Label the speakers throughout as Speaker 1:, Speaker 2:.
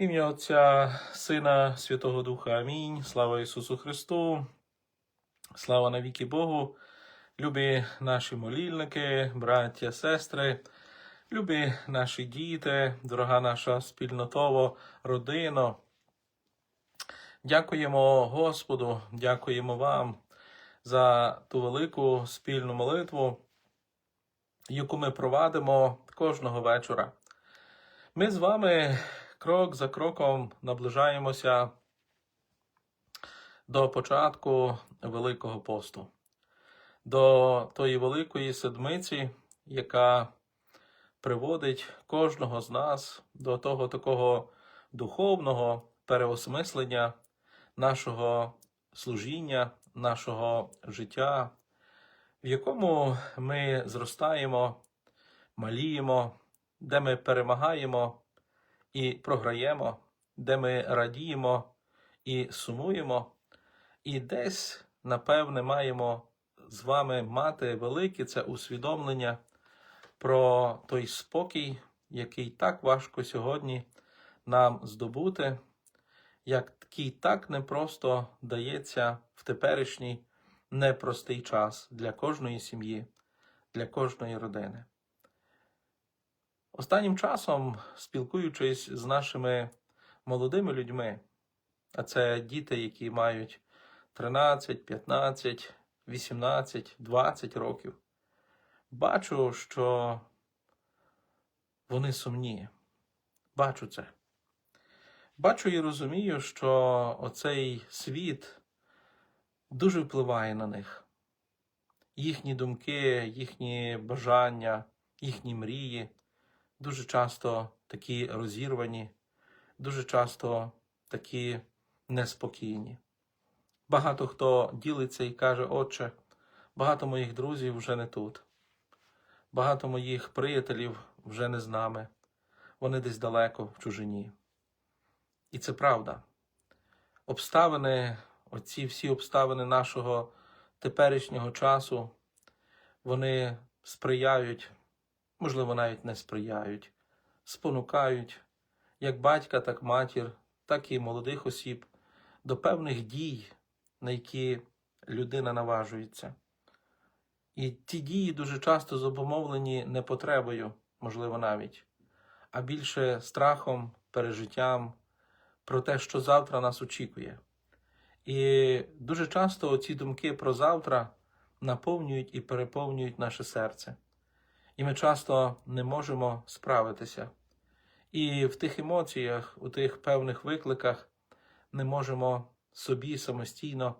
Speaker 1: Ім'я Отця, Сина, Святого Духа. Амінь. Слава Ісусу Христу. Слава навіки Богу. Любі наші молільники, браття, сестри, любі наші діти, дорога наша спільнотово, родино. Дякуємо Господу, дякуємо вам за ту велику спільну молитву, яку ми провадимо кожного вечора. Ми з вами крок за кроком наближаємося до початку Великого посту, до тої великої седмиці, яка приводить кожного з нас до того такого духовного переосмислення нашого служіння, нашого життя, в якому ми зростаємо, маліємо, де ми перемагаємо і програємо, де ми радіємо і сумуємо, і десь, напевне, маємо з вами мати велике це усвідомлення про той спокій, який так важко сьогодні нам здобути, який так непросто дається в теперішній непростий час для кожної сім'ї, для кожної родини. Останнім часом, спілкуючись з нашими молодими людьми, а це діти, які мають 13, 15, 18, 20 років, бачу, що вони сумні. Бачу це. Бачу і розумію, що оцей світ дуже впливає на них. Їхні думки, їхні бажання, їхні мрії дуже часто такі розірвані, дуже часто такі неспокійні. Багато хто ділиться і каже, Отче, багато моїх друзів вже не тут, багато моїх приятелів вже не з нами, вони десь далеко в чужині. І це правда. Обставини, оці всі обставини нашого теперішнього часу, вони сприяють можливо, навіть не сприяють, спонукають як батька, так матір, так і молодих осіб до певних дій, на які людина наважується. І ті дії дуже часто зобумовлені не потребою, можливо, навіть, а більше страхом, пережиттям про те, що завтра нас очікує. І дуже часто ці думки про завтра наповнюють і переповнюють наше серце. І ми часто не можемо справитися. І в тих емоціях, у тих певних викликах не можемо собі самостійно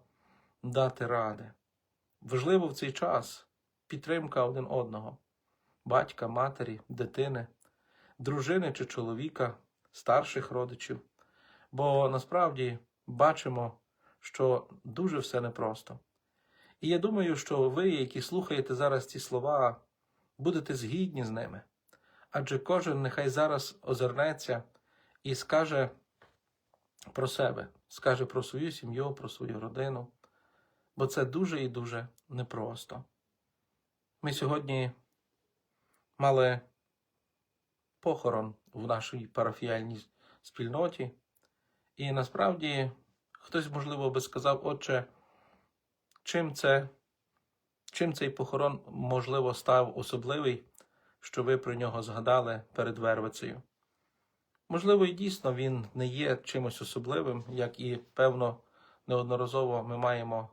Speaker 1: дати ради. Важливо в цей час підтримка один одного, батька, матері, дитини, дружини чи чоловіка, старших родичів. Бо насправді бачимо, що дуже все непросто. І я думаю, що ви, які слухаєте зараз ці слова, будете згідні з ними. Адже кожен нехай зараз озирнеться і скаже про себе, скаже про свою сім'ю, про свою родину, бо це дуже і дуже непросто. Ми сьогодні мали похорон в нашій парафіальній спільноті, і насправді хтось, можливо, би сказав, отче, чим це Чим цей похорон, можливо, став особливий, що ви про нього згадали перед Вервицею? Можливо, і дійсно він не є чимось особливим, як і, певно, неодноразово ми маємо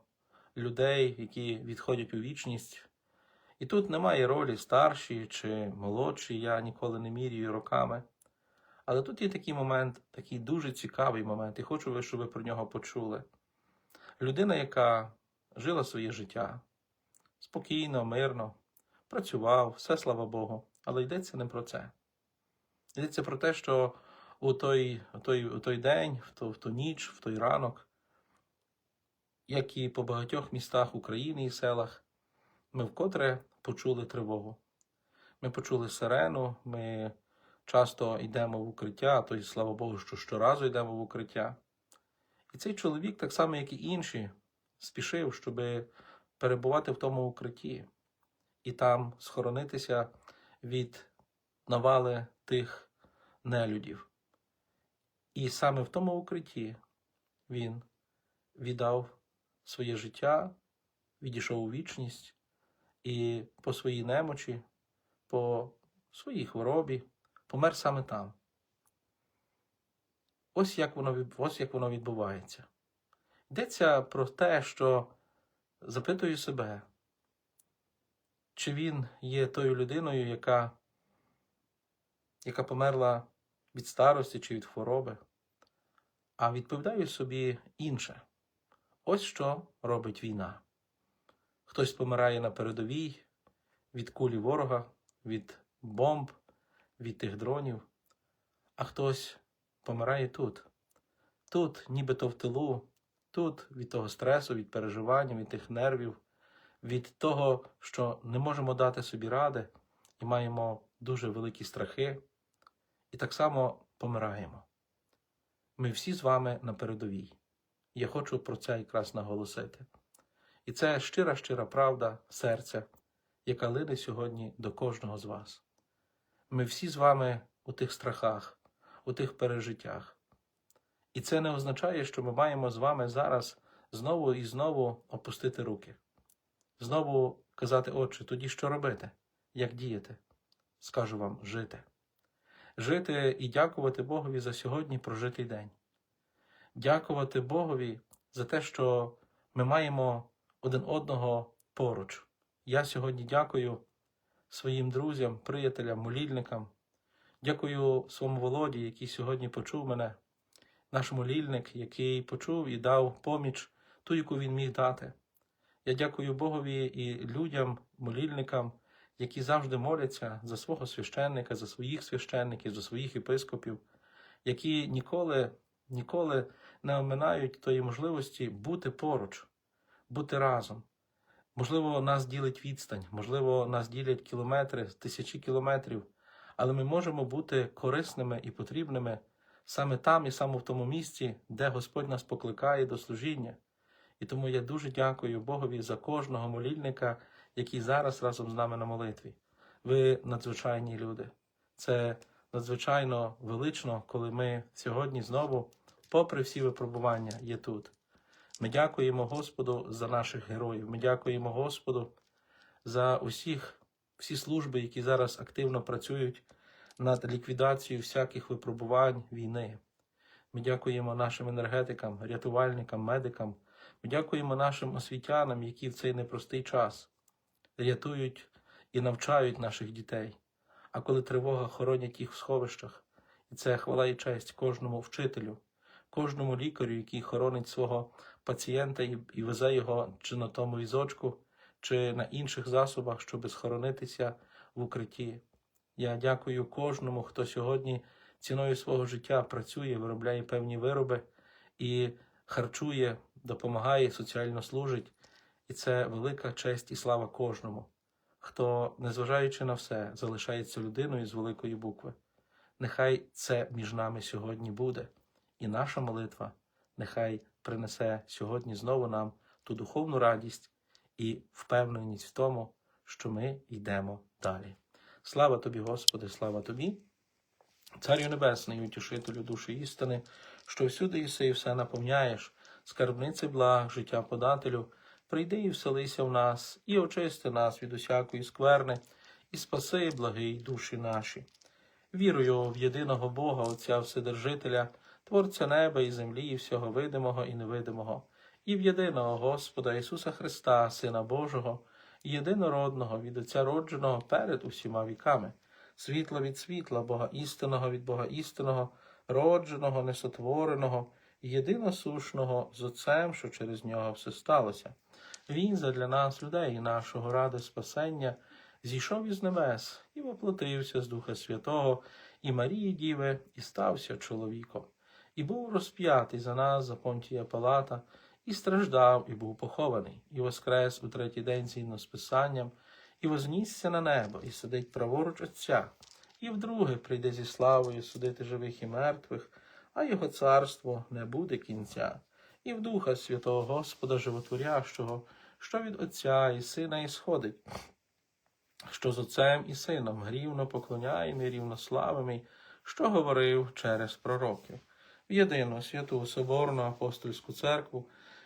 Speaker 1: людей, які відходять у вічність. І тут немає ролі старші чи молодші, я ніколи не мірюю роками. Але тут є такий момент, такий дуже цікавий момент, і хочу, щоб ви про нього почули. Людина, яка жила своє життя спокійно, мирно, працював, все слава Богу. Але йдеться не про це. Йдеться про те, що у той у той, у той день, в ту, в ту ніч, в той ранок, як і по багатьох містах України і селах, ми вкотре почули тривогу. Ми почули сирену, ми часто йдемо в укриття, то й слава Богу, що щоразу йдемо в укриття. І цей чоловік, так само, як і інші, спішив, щоби перебувати в тому укритті і там схоронитися від навали тих нелюдів. І саме в тому укритті він віддав своє життя, відійшов у вічність і по своїй немочі, по своїй хворобі помер саме там. Ось як воно, ось як воно відбувається. Йдеться про те, що запитую себе, чи він є тою людиною, яка, яка померла від старості чи від хвороби, а відповідаю собі інше. Ось що робить війна. Хтось помирає на передовій від кулі ворога, від бомб, від тих дронів, а хтось помирає тут. Тут, нібито в тилу, тут від того стресу, від переживання, від тих нервів, від того, що не можемо дати собі ради і маємо дуже великі страхи, і так само помираємо. Ми всі з вами на передовій. Я хочу про це якраз наголосити. І це щира, щира правда серця, яка лине сьогодні до кожного з вас. Ми всі з вами у тих страхах, у тих пережиттях. І це не означає, що ми маємо з вами зараз знову і знову опустити руки, знову казати, отче, тоді що робити, як діяти? Скажу вам жити. Жити і дякувати Богові за сьогодні прожитий день. Дякувати Богові за те, що ми маємо один одного поруч. Я сьогодні дякую своїм друзям, приятелям, молільникам. Дякую своєму Володі, який сьогодні почув мене, наш молільник, який почув і дав поміч, ту, яку він міг дати. Я дякую Богові і людям, молільникам, які завжди моляться за свого священника, за своїх священників, за своїх єпископів, які ніколи, ніколи не оминають тої можливості бути поруч, бути разом. Можливо, нас ділить відстань, можливо, нас ділять кілометри, тисячі кілометрів, але ми можемо бути корисними і потрібними саме там і саме в тому місці, де Господь нас покликає до служіння. І тому я дуже дякую Богові за кожного молільника, який зараз разом з нами на молитві. Ви надзвичайні люди. Це надзвичайно велично, коли ми сьогодні знову, попри всі випробування, є тут. Ми дякуємо Господу за наших героїв. Ми дякуємо Господу за усіх, всі служби, які зараз активно працюють над ліквідацією всяких випробувань війни. Ми дякуємо нашим енергетикам, рятувальникам, медикам. Ми дякуємо нашим освітянам, які в цей непростий час рятують і навчають наших дітей. А коли тривога хоронять їх в сховищах, і це хвала і честь кожному вчителю, кожному лікарю, який хоронить свого пацієнта і, везе його чи на тому візочку, чи на інших засобах, щоб схоронитися в укритті. Я дякую кожному, хто сьогодні ціною свого життя працює, виробляє певні вироби і харчує, допомагає, соціально служить. І це велика честь і слава кожному, хто, незважаючи на все, залишається людиною з великої букви. Нехай це між нами сьогодні буде, і наша молитва нехай принесе сьогодні знову нам ту духовну радість і впевненість в тому, що ми йдемо далі. Слава тобі, Господи, слава тобі, Царю Небесний, утішителю душі істини, що всюди єси і все наповняєш, скарбниці благ, життя подателю, прийди і вселися в нас, і очисти нас від усякої скверни, і спаси, благий душі наші. Вірую в єдиного Бога, Отця Вседержителя, Творця неба і землі, і всього видимого і невидимого, і в єдиного Господа Ісуса Христа, Сина Божого, єдинородного від Отця родженого перед усіма віками, світла від світла, Бога істинного від Бога істинного, родженого, несотвореного, єдиносушного з Отцем, що через нього все сталося. Він задля нас, людей, і нашого ради спасення, зійшов із небес і воплотився з Духа Святого і Марії Діви, і стався чоловіком, і був розп'ятий за нас, за Понтія Палата, і страждав, і був похований, і воскрес у третій день згідно з Писанням, і вознісся на небо, і сидить праворуч Отця, і вдруге прийде зі славою судити живих і мертвих, а його царство не буде кінця, і в Духа Святого Господа Животворящого, що від Отця і Сина ісходить, що з Отцем і Сином грівно поклоняємо і рівно славимо, що говорив через пророків. в єдину святу Соборну апостольську церкву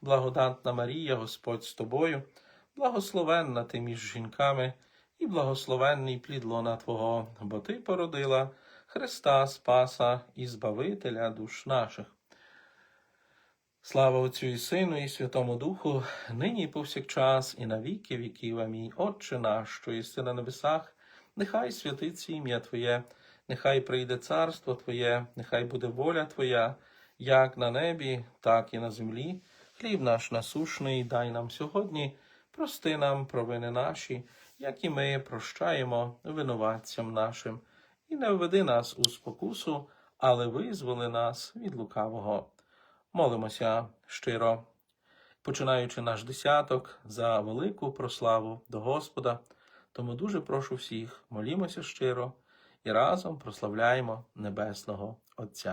Speaker 1: благодатна Марія, Господь з тобою, благословенна ти між жінками, і благословенний плід лона Твого, бо Ти породила Христа Спаса і Збавителя душ наших. Слава Отцю і Сину, і Святому Духу, нині і повсякчас, і на віки віків. Амінь. Отче наш, що єси на небесах, нехай святиться ім'я Твоє, нехай прийде царство Твоє, нехай буде воля Твоя, як на небі, так і на землі. Хліб наш насушний, дай нам сьогодні, прости нам провини наші, як і ми прощаємо винуватцям нашим, і не введи нас у спокусу, але визволи нас від лукавого. Молимося щиро, починаючи наш десяток за велику прославу до Господа. Тому дуже прошу всіх, молімося щиро і разом прославляємо Небесного Отця.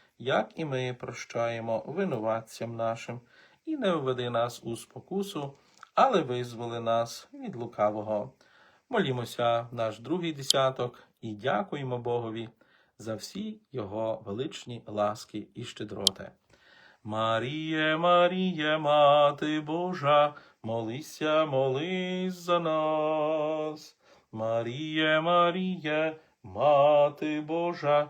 Speaker 1: як і ми прощаємо винуватцям нашим, і не введи нас у спокусу, але визволи нас від лукавого. Молімося наш другий десяток і дякуємо Богові за всі Його величні ласки і щедроти. Маріє, Маріє, Мати Божа, молися, молись за нас. Маріє, Маріє, Мати Божа,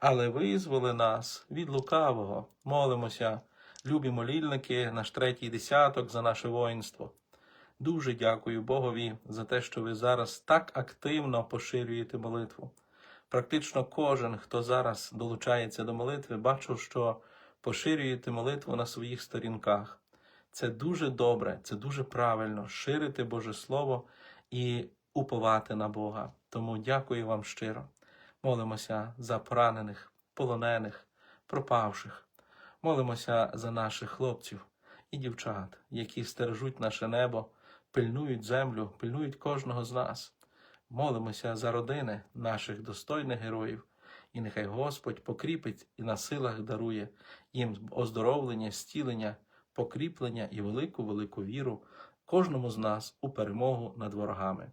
Speaker 1: але визволи нас від лукавого. Молимося, любі молільники, наш третій десяток за наше воїнство. Дуже дякую Богові за те, що ви зараз так активно поширюєте молитву. Практично кожен, хто зараз долучається до молитви, бачу, що поширюєте молитву на своїх сторінках. Це дуже добре, це дуже правильно ширити Боже Слово і уповати на Бога. Тому дякую вам щиро. Молимося за поранених, полонених, пропавших. Молимося за наших хлопців і дівчат, які стережуть наше небо, пильнують землю, пильнують кожного з нас. Молимося за родини наших достойних героїв, і нехай Господь покріпить і на силах дарує їм оздоровлення, зцілення, покріплення і велику велику віру кожному з нас у перемогу над ворогами.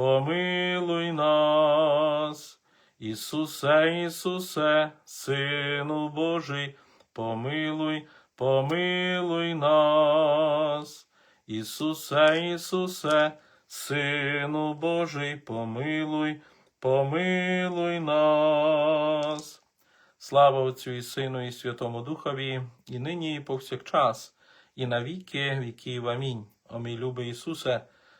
Speaker 1: помилуй нас. Ісусе, Ісусе, Сину Божий, помилуй, помилуй нас. Ісусе, Ісусе, Сину Божий, помилуй, помилуй нас. Слава Отцю і Сину, і Святому Духові, і нині, і повсякчас, і на віки віків. Амінь. О мій любий Ісусе,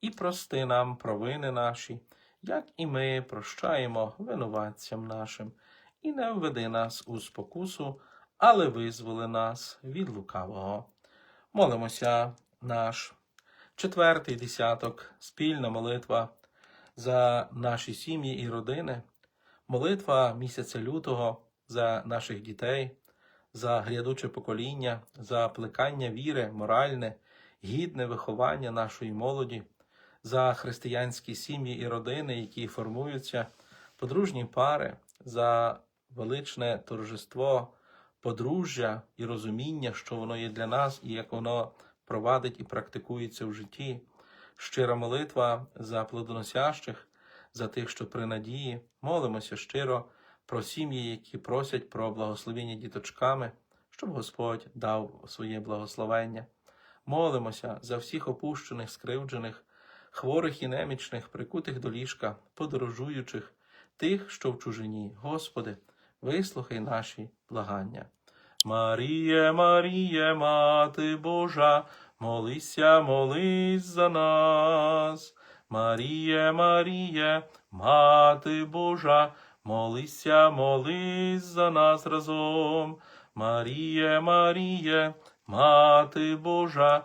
Speaker 1: і прости нам провини наші, як і ми прощаємо винуватцям нашим, і не введи нас у спокусу, але визволи нас від лукавого. Молимося наш четвертий десяток, спільна молитва за наші сім'ї і родини, молитва місяця лютого за наших дітей, за грядуче покоління, за плекання віри, моральне, гідне виховання нашої молоді, за християнські сім'ї і родини, які формуються, подружні пари, за величне торжество подружжя і розуміння, що воно є для нас і як воно провадить і практикується в житті, щира молитва за плодоносящих, за тих, що при надії. Молимося щиро про сім'ї, які просять про благословення діточками, щоб Господь дав своє благословення. Молимося за всіх опущених, скривджених, хворих і немічних, прикутих до ліжка, подорожуючих, тих, що в чужині. Господи, вислухай наші благання. Маріє, Маріє, Мати Божа, молися, молись за нас. Маріє, Маріє, Мати Божа, молися, молись за нас разом. Маріє, Маріє, Мати Божа,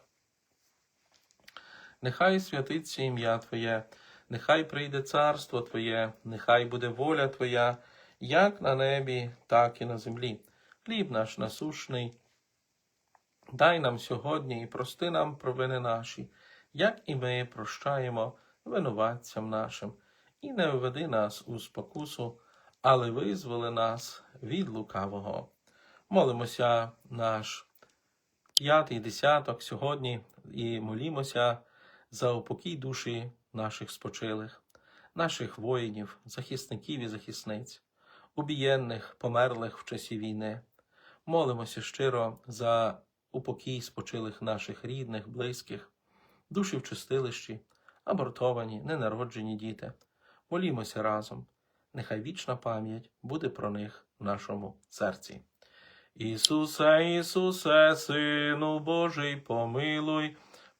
Speaker 1: Нехай святиться ім'я Твоє, нехай прийде царство Твоє, нехай буде воля Твоя, як на небі, так і на землі. Хліб наш насушний. Дай нам сьогодні і прости нам провини наші, як і ми прощаємо винуватцям нашим, і не введи нас у спокусу, але визволи нас від лукавого. Молимося наш п'ятий десяток сьогодні і молімося за упокій душі наших спочилих, наших воїнів, захисників і захисниць, убієнних, померлих в часі війни. Молимося щиро за упокій спочилих наших рідних, близьких, душі в чистилищі, абортовані, ненароджені діти. Молімося разом. Нехай вічна пам'ять буде про них в нашому серці. Ісусе, Ісусе, Сину Божий, помилуй,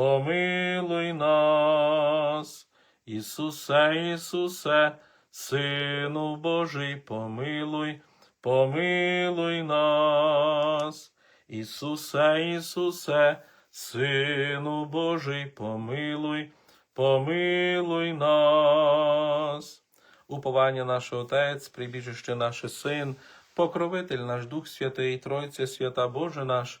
Speaker 1: помилуй нас. Ісусе, Ісусе, Сину Божий, помилуй, помилуй нас. Ісусе, Ісусе, Сину Божий, помилуй, помилуй нас. Уповання наше Отець, прибіжище наше Син, покровитель наш Дух Святий, Тройця Свята Боже наш,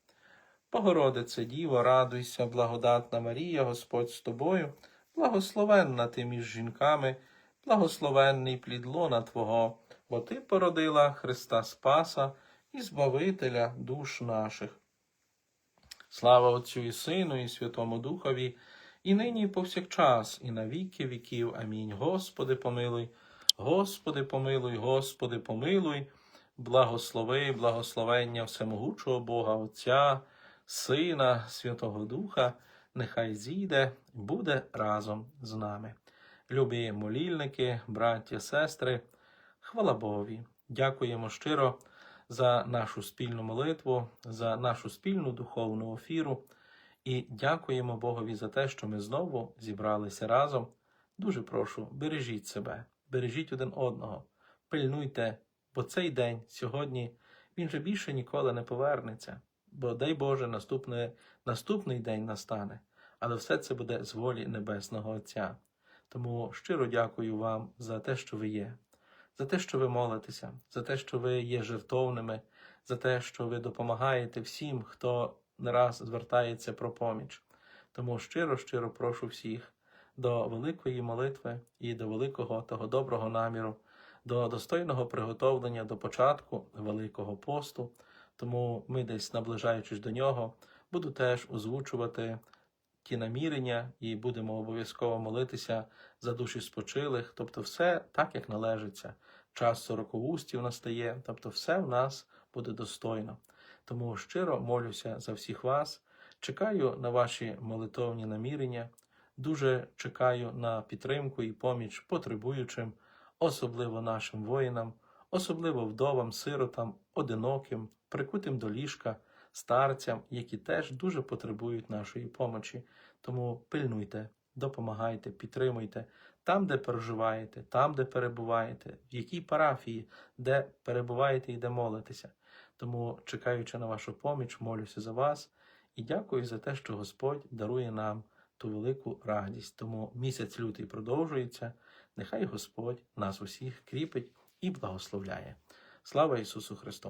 Speaker 1: Богородице Діво, радуйся, благодатна Марія, Господь з тобою, благословенна ти між жінками, благословенний плід лона Твого, бо Ти породила Христа Спаса і Збавителя душ наших. Слава Отцю і Сину, і Святому Духові, і нині, і повсякчас, і на віки віків. Амінь. Господи, помилуй, Господи, помилуй, Господи, помилуй, благослови, благословення всемогучого Бога Отця, Сина, Святого Духа, нехай зійде буде разом з нами. Любі молільники, браття, сестри, хвала Богові. Дякуємо щиро за нашу спільну молитву, за нашу спільну духовну офіру. І дякуємо Богові за те, що ми знову зібралися разом. Дуже прошу, бережіть себе, бережіть один одного, пильнуйте, бо цей день сьогодні він же більше ніколи не повернеться. Бо дай Боже, наступне, наступний день настане, але все це буде з волі Небесного Отця. Тому щиро дякую вам за те, що ви є, за те, що ви молитеся, за те, що ви є жертовними, за те, що ви допомагаєте всім, хто не раз звертається про поміч. Тому щиро, щиро прошу всіх до великої молитви і до великого того доброго наміру, до достойного приготовлення до початку Великого посту. Тому ми десь, наближаючись до нього, буду теж озвучувати ті намірення і будемо обов'язково молитися за душі спочилих, тобто все так, як належиться. Час сороковустів настає, тобто все в нас буде достойно. Тому щиро молюся за всіх вас, чекаю на ваші молитовні намірення, дуже чекаю на підтримку і поміч потребуючим, особливо нашим воїнам, особливо вдовам, сиротам, одиноким, прикутим до ліжка, старцям, які теж дуже потребують нашої помочі. Тому пильнуйте, допомагайте, підтримуйте там, де проживаєте, там, де перебуваєте, в якій парафії, де перебуваєте і де молитеся. Тому, чекаючи на вашу поміч, молюся за вас і дякую за те, що Господь дарує нам ту велику радість. Тому місяць лютий продовжується. Нехай Господь нас усіх кріпить і благословляє. Слава Ісусу Христу!